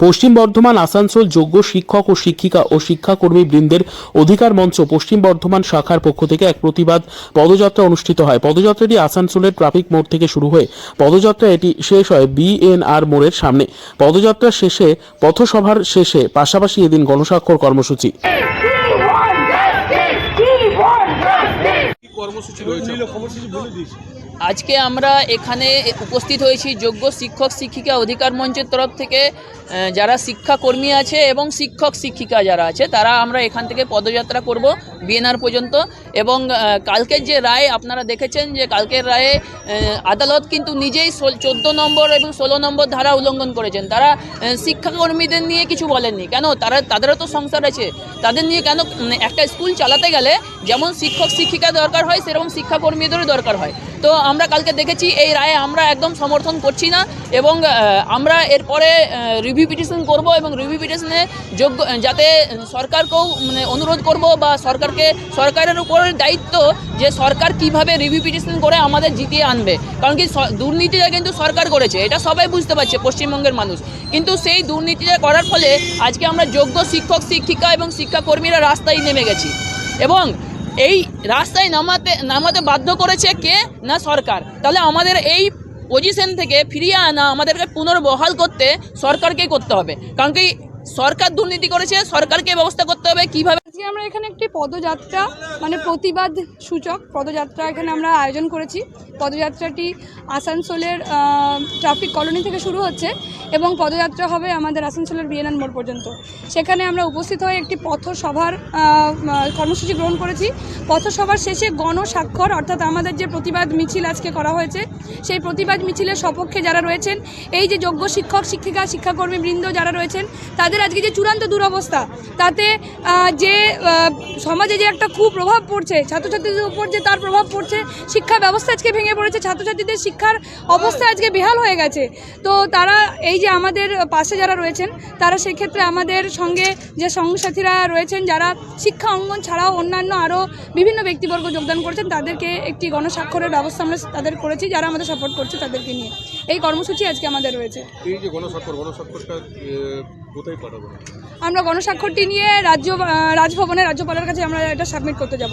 পশ্চিম বর্ধমান আসানসোল যোগ্য শিক্ষক ও শিক্ষিকা ও শিক্ষাকর্মী বৃন্দের অধিকার মঞ্চ পশ্চিম বর্ধমান শাখার পক্ষ থেকে এক প্রতিবাদ পদযাত্রা অনুষ্ঠিত হয় পদযাত্রাটি আসানসোলের ট্রাফিক মোড় থেকে শুরু হয়ে পদযাত্রা এটি শেষ হয় বিএনআর মোড়ের সামনে পদযাত্রা শেষে পথসভার শেষে পাশাপাশি এদিন গণস্বাক্ষর কর্মসূচি কর্মসূচি রয়েছে আজকে আমরা এখানে উপস্থিত হয়েছি যোগ্য শিক্ষক শিক্ষিকা অধিকার মঞ্চের তরফ থেকে যারা শিক্ষাকর্মী আছে এবং শিক্ষক শিক্ষিকা যারা আছে, তারা আমরা এখান থেকে পদযাত্রা করব বিএনআর পর্যন্ত। এবং কালকের যে রায় আপনারা দেখেছেন যে কালকের রায়ে আদালত কিন্তু নিজেই চোদ্দ নম্বর এবং ষোলো নম্বর ধারা উল্লঙ্ঘন করেছেন। তারা শিক্ষাকর্মীদের নিয়ে কিছু বলেননি। কেন? তারা, তাদেরও তো সংসার আছে। তাদের নিয়ে কেন একটা স্কুল চালাতে গেলে যেমন শিক্ষক শিক্ষিকা দরকার হয়, সেরকম শিক্ষাকর্মীদেরও দরকার হয়। তো আমরা কালকে দেখেছি এই রায়ে আমরা একদম সমর্থন করছি না এবং আমরা এরপরে রিভিউ পিটিশন করব এবং রিভিউ পিটিশনে যোগ্য, যাতে সরকারকেও মানে অনুরোধ করব বা সরকারকে, সরকারের উপর দায়িত্ব যে সরকার কীভাবে রিভিউ পিটিশন করে আমাদের জিতিয়ে আনবে। কারণ কি দুর্নীতিটা কিন্তু সরকার করেছে, এটা সবাই বুঝতে পারছে, পশ্চিমবঙ্গের মানুষ। কিন্তু সেই দুর্নীতিটা করার ফলে আজকে আমরা যোগ্য শিক্ষক, শিক্ষিকা এবং শিক্ষাকর্মীরা রাস্তায় নেমে গেছি। এবং এই রাস্তায় নামাতে নামাতে বাধ্য করেছে কে? না সরকার। তাহলে আমাদের এই পজিশন থেকে ফিরিয়ে আনা, আমাদেরকে পুনর্বহাল করতে সরকারকেই করতে হবে। কারণ কি সরকার দুর্নীতি করেছে, সরকারকে ব্যবস্থা করতে হবে কীভাবে আজকে আমরা এখানে একটি পদযাত্রা মানে প্রতিবাদ সূচক পদযাত্রা এখানে আমরা আয়োজন করেছি। পদযাত্রাটি আসানসোলের ট্রাফিক কলোনি থেকে শুরু হচ্ছে এবং পদযাত্রা হবে আমাদের আসানসোলের বিএনএন মোড় পর্যন্ত। সেখানে আমরা উপস্থিত হয়ে একটি পথসভার কর্মসূচি গ্রহণ করেছি। পথসভার শেষে গণস্বাক্ষর, অর্থাৎ আমাদের যে প্রতিবাদ মিছিল আজকে করা হয়েছে, সেই প্রতিবাদ মিছিলের সপক্ষে যারা রয়েছেন, এই যে যোগ্য শিক্ষক, শিক্ষিকা শিক্ষাকর্মী বৃন্দ যারা রয়েছেন, তাদের আজকে যে চূড়ান্ত দুরবস্থা, তাতে যে সমাজে যে একটা খুব প্রভাব পড়ছে, ছাত্রছাত্রীদের উপর যে তার প্রভাব পড়ছে, শিক্ষা ব্যবস্থা আজকে ভেঙে পড়েছে, ছাত্রছাত্রীদের শিক্ষার অবস্থা আজকে বেহাল হয়ে গেছে। তো তারা এই যে আমাদের পাশে যারা রয়েছেন, তারা সেক্ষেত্রে আমাদের সঙ্গে যে সঙ্গসাথীরা রয়েছেন, যারা শিক্ষা অঙ্গন ছাড়াও অন্যান্য আরও বিভিন্ন ব্যক্তিবর্গ যোগদান করেছেন, তাদেরকে একটি গণস্বাক্ষরের ব্যবস্থা আমরা তাদের করেছি, যারা আমাদের সাপোর্ট করছে তাদেরকে নিয়ে। এই কর্মসূচি আজকে আমাদের রয়েছে। এই যে গণস্বাক্ষর, গণস্বাক্ষরটা আমরা গণস্বাক্ষরটি নিয়ে রাজ্য রাজভবনে রাজ্যপালের কাছে আমরা এটা সাবমিট করতে যাব।